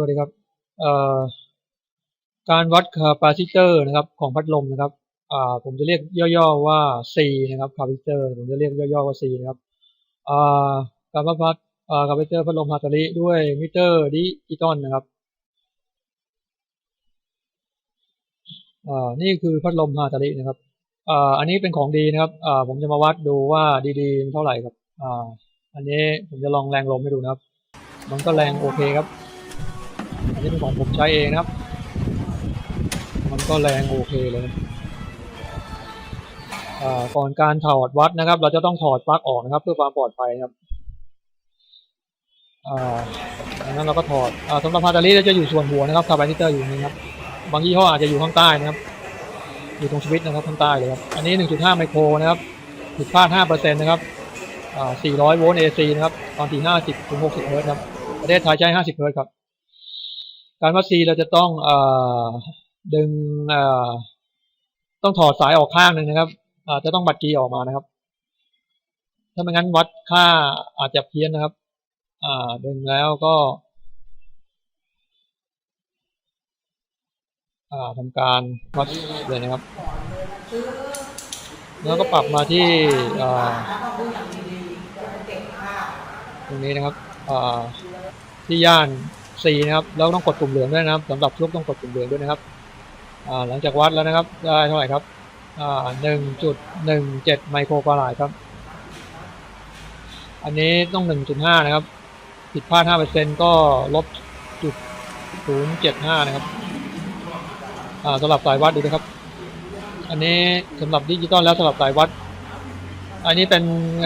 วัสดีครับการวัดคาปาซิเตอร์นะครับของพัดลมนะครับผมจะเรียกย่อๆว่า C นะครับคาปาซิเตอร์ผมจะเรียกย่อๆว่า C นะครับการวัดวัดคาปาซิเตอร์พัดลมฮาตาริด้วยมิเตอร์ดิจิตอลนะครับนี่คือพัดลมฮาตารินะครับอันนี้เป็นของดีนะครับผมจะมาวัดดูว่าดีๆมันเท่าไหร่ครับอันนี้ผมจะลองแรงลมให้ดูนะครับ มันก็แรงโอเคครับ อันนี้เป็นของผมใช้เองนะครับ มันก็แรงโอเคเลยอ่าก่อนการถอดวัดนะครับ เราจะต้องถอดปลั๊กออกนะครับ เพื่อความปลอดภัยครับอ่าดังนั้นเราก็ถอดอ่าสำหรับฮาตาลีจะอยู่ส่วนหัวนะครับคาร์บอนเตอร์อยู่นี่ครับ บางยี่ห้ออาจจะอยู่ข้างใต้นะครับ อยู่ตรงสวิตช์นะครับข้างใต้เลยครับ อันนี้ 1.5 ไมโครนะครับผิดพลาด5%นะครับอ่า400 โวลต์ AC นะครับ ตอนที่ 50 ถึง 60 เฮิร์ตครับ ประเทศไทยใช้ 50 เฮิร์ตครับ การวัด C เราจะต้องเอดึงเอต้องถอดสายออกข้างหนึ่งนะครับอาจะต้องบัดกีออกมานะครับ ถ้าไม่งั้นวัดค่าอาจจะเพี้ยนนะครับอ่าดึงแล้วก็อ่าทำการวัดเลยนะครับ แล้วก็ปรับมาที่อ่าตรงนี้นะครับอ่าที่ย่าน C นะครับแล้วต้องกดปุ่มเหลืองด้วยนะครับสำหรับลูกต้องกดปุ่มเหลืองด้วยนะครับหลังจากวัดแล้วนะครับได้เท่าไหร่ครับหนึ่งจุดหนึ่งเจ็ดไมโครฟาราดครับ อันนี้ต้องหนึ่งจุดห้านะครับ ผิดพลาดห้าเปอร์เซ็นก็ลบจุดศูนย์เจ็ดห้านะครับสำหรับสายวัดดูนะครับ อันนี้สำหรับดิจิตอลแล้วสำหรับสายวัด อันนี้เป็น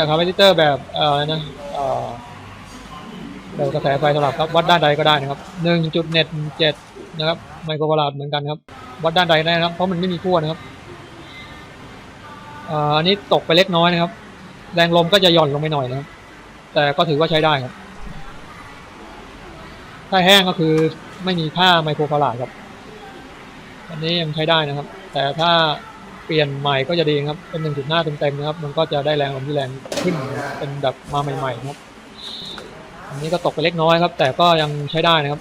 คาร์บอนเตอร์แบบอะไรนะ แบบกระแสไฟสำหรับครับวัดด้านใดก็ได้นะครับหนึ่งจุดเน็ตเจ็ดนะครับไมโครฟาราดเหมือนกันครับ วัดด้านใดได้นะครับ เพราะมันไม่มีขั้วนะครับอันนี้ตกไปเล็กน้อยนะครับ แรงลมก็จะหย่อนลงไปหน่อยนะครับ แต่ก็ถือว่าใช้ได้ครับ ถ้าแห้งก็คือไม่มีค่าไมโครฟาราดครับ อันนี้ยังใช้ได้นะครับ แต่ถ้าเปลี่ยนใหม่ก็จะดีครับ เป็น 1.5 เต็มๆนะครับ มันก็จะได้แรงลมที่แรงขึ้นเป็นแบบมาใหม่ๆครับ อันนี้ก็ตกไปเล็กน้อยครับ แต่ก็ยังใช้ได้นะครับ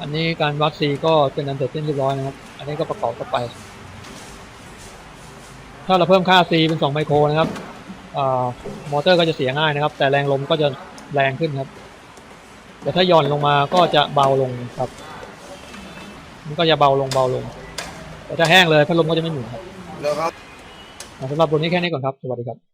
อันนี้การวัดซีก็เป็นอันเสร็จสิ้นเรียบร้อยนะครับ อันนี้ก็ประกอบเข้าไป ถ้าเราเพิ่มค่า C เป็น2ไมโครนะครับอ่ามอเตอร์ก็จะเสียง่ายนะครับ แต่แรงลมก็จะแรงขึ้นครับแต่ถ้าหย่อนลงมาก็จะเบาลงครับ มันก็จะเบาลงเบาลง แต่ถ้าแห้งเลยพัดลมก็จะไม่หมุนครับแล้วครับอ่าสำหรับบทนี้แค่นี้ก่อนครับ สวัสดีครับ